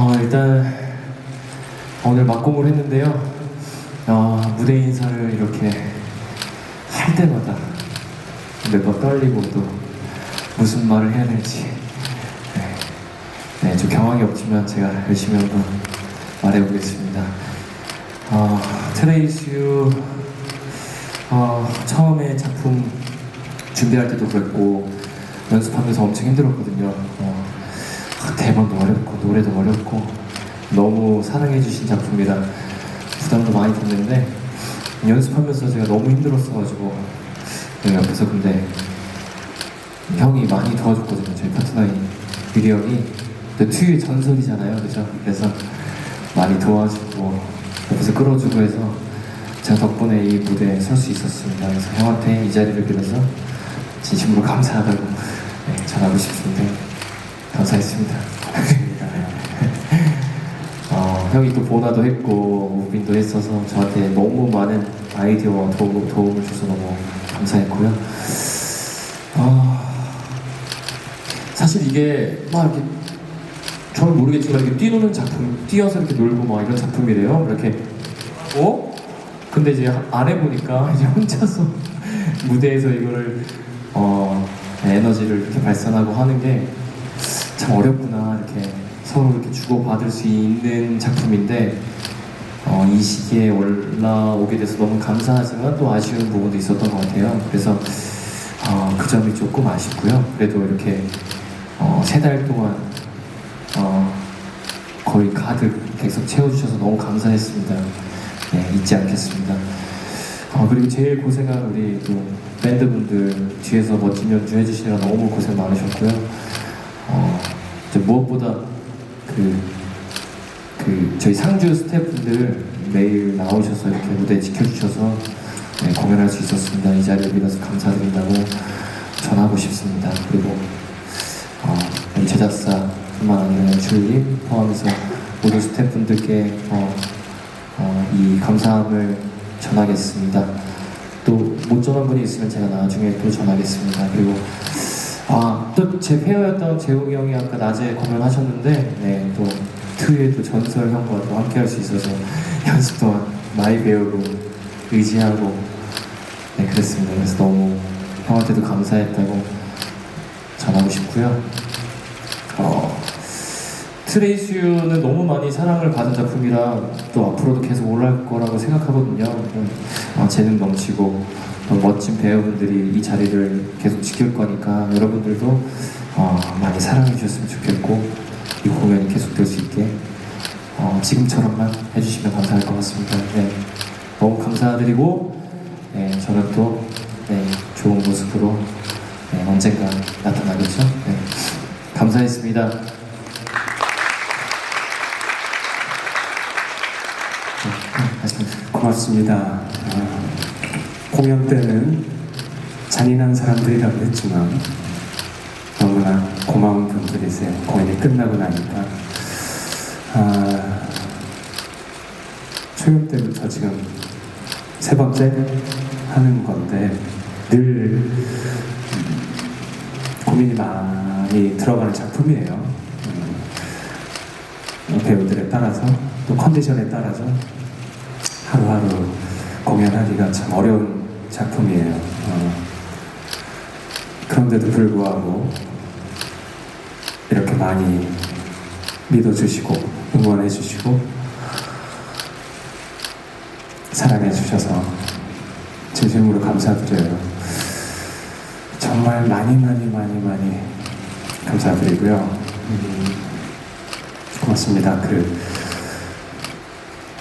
어, 일단 오늘 막공을 했는데요. 어, 무대 인사를 이렇게 할 때마다 매번 떨리고 또 무슨 말을 해야 될지 네, 네, 좀 경황이 없지만 제가 열심히 한번 말해보겠습니다. 어, 트레이스유 어, 처음에 작품 준비할 때도 그랬고 연습하면서 엄청 힘들었거든요. 대본도 어렵고 노래도 어렵고 너무 사랑해주신 작품이라 부담도 많이 됐는데 연습하면서 제가 너무 힘들었어가지고 여기 옆에서 근데 형이 많이 도와줬거든요. 저희 파트너인 유리 형이 또 트유의 전설이잖아요, 그죠? 그래서 많이 도와주고 옆에서 끌어주고 해서 제가 덕분에 이 무대에 설 수 있었습니다. 그래서 형한테 이 자리를 빌어서 진심으로 감사하다고 네, 전하고 싶습니다. 감사했습니다. 어, 형이 또 보나도 했고 무빈도 했어서 저한테 너무 많은 아이디어와 도움, 도움을 줘서 너무 감사했고요. 어, 사실 이게 막 이렇게 저는 모르겠지만 이렇게 뛰노는 작품, 뛰어서 이렇게 놀고 막 이런 작품이래요. 이렇게 어? 근데 이제 안 해보니까 이제 혼자서 무대에서 이거를 어, 에너지를 이렇게 발산하고 하는 게 참 어렵구나 이렇게 서로 이렇게 주고 받을 수 있는 작품인데 어, 이 시기에 올라오게 돼서 너무 감사하지만 또 아쉬운 부분도 있었던 것 같아요. 그래서 어, 그 점이 조금 아쉽고요. 그래도 이렇게 어, 세달 동안 어, 거의 가득 계속 채워주셔서 너무 감사했습니다. 네, 잊지 않겠습니다. 어, 그리고 제일 고생한 우리 또 밴드분들 뒤에서 멋진 연주 해주시느라 너무 고생 많으셨고요. 무엇보다 그, 그 저희 상주 스태프분들 매일 나오셔서 이렇게 무대 지켜주셔서 네, 공연할 수 있었습니다. 이 자리를 빌어서 감사드린다고 전하고 싶습니다. 그리고 어, 제작사뿐만 아니라 줄님 포함해서 모든 스태프분들께 어, 어, 이 감사함을 전하겠습니다. 또 못 전한 분이 있으면 제가 나중에 또 전하겠습니다. 그리고 아, 또 제 페어였던 재욱이 형이 아까 낮에 공연하셨는데, 네, 또 트위의 또 전설 형과 또 함께 할 수 있어서 연습 동안 많이 배우고 의지하고, 네, 그랬습니다. 그래서 너무 형한테도 감사했다고 전하고 싶고요. 어, 트레이스유는 너무 많이 사랑을 받은 작품이라 또 앞으로도 계속 올라갈 거라고 생각하거든요. 음, 어, 재능 넘치고 또 멋진 배우분들이 이 자리를 계속 지킬 거니까 여러분들도 어, 많이 사랑해 주셨으면 좋겠고 이 공연이 계속될 수 있게 어, 지금처럼만 해주시면 감사할 것 같습니다. 네, 너무 감사드리고 네, 저는 또 네, 좋은 모습으로 네, 언젠가 나타나겠죠. 네, 감사했습니다. 고맙습니다. 어, 공연 때는 잔인한 사람들이라고 했지만 너무나 고마운 분들이세요. 공연이 끝나고 나니까 아, 초연 때부터 지금 세 번째 하는 건데 늘 음, 고민이 많이 들어가는 작품이에요. 음, 배우들에 따라서 또 컨디션에 따라서 하루하루 공연하기가 참 어려운 작품이에요. 어, 그런데도 불구하고 이렇게 많이 믿어주시고 응원해주시고 사랑해주셔서 진심으로 감사드려요. 정말 많이 많이 많이 많이 감사드리고요. 음, 고맙습니다. 그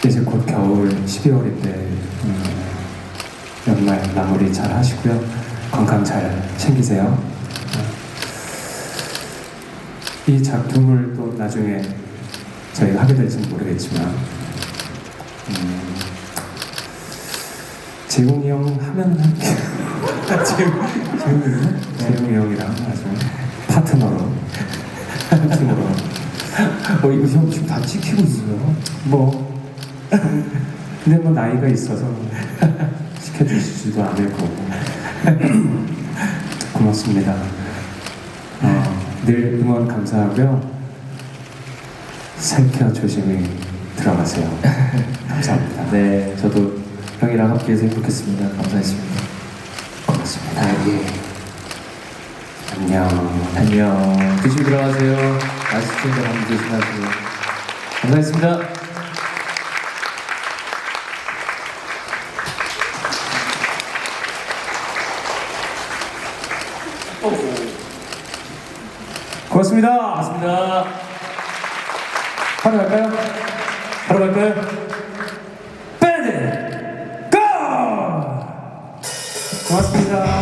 이제 곧 겨울 12월인데 음, 연말 마무리 잘 하시고요. 건강 잘 챙기세요. 이 작품을 또 나중에 저희가 하게 될지는 모르겠지만 음, 재웅이 형 하면. 재웅, 재웅이 형이랑 아주 파트너로 한 팀으로 어, 이거 형 지금 다 찍히고 있어요. 뭐 근데 뭐 나이가 있어서 시켜주시지도 않을 거고 고맙습니다. 어, 늘 응원 감사하고요. 살펴 조심히 들어가세요. 감사합니다. 네, 저도 형이랑 함께해서 행복했습니다. 감사했습니다. 고맙습니다. 예. 안녕. 안녕. 조심히 들어가세요. 아시스트들 한번 조심하세요. 감사했습니다. 고맙습니다. 고맙습니다. 바로 갈까요? 바로 갈까요? 밴드 고! 고맙습니다.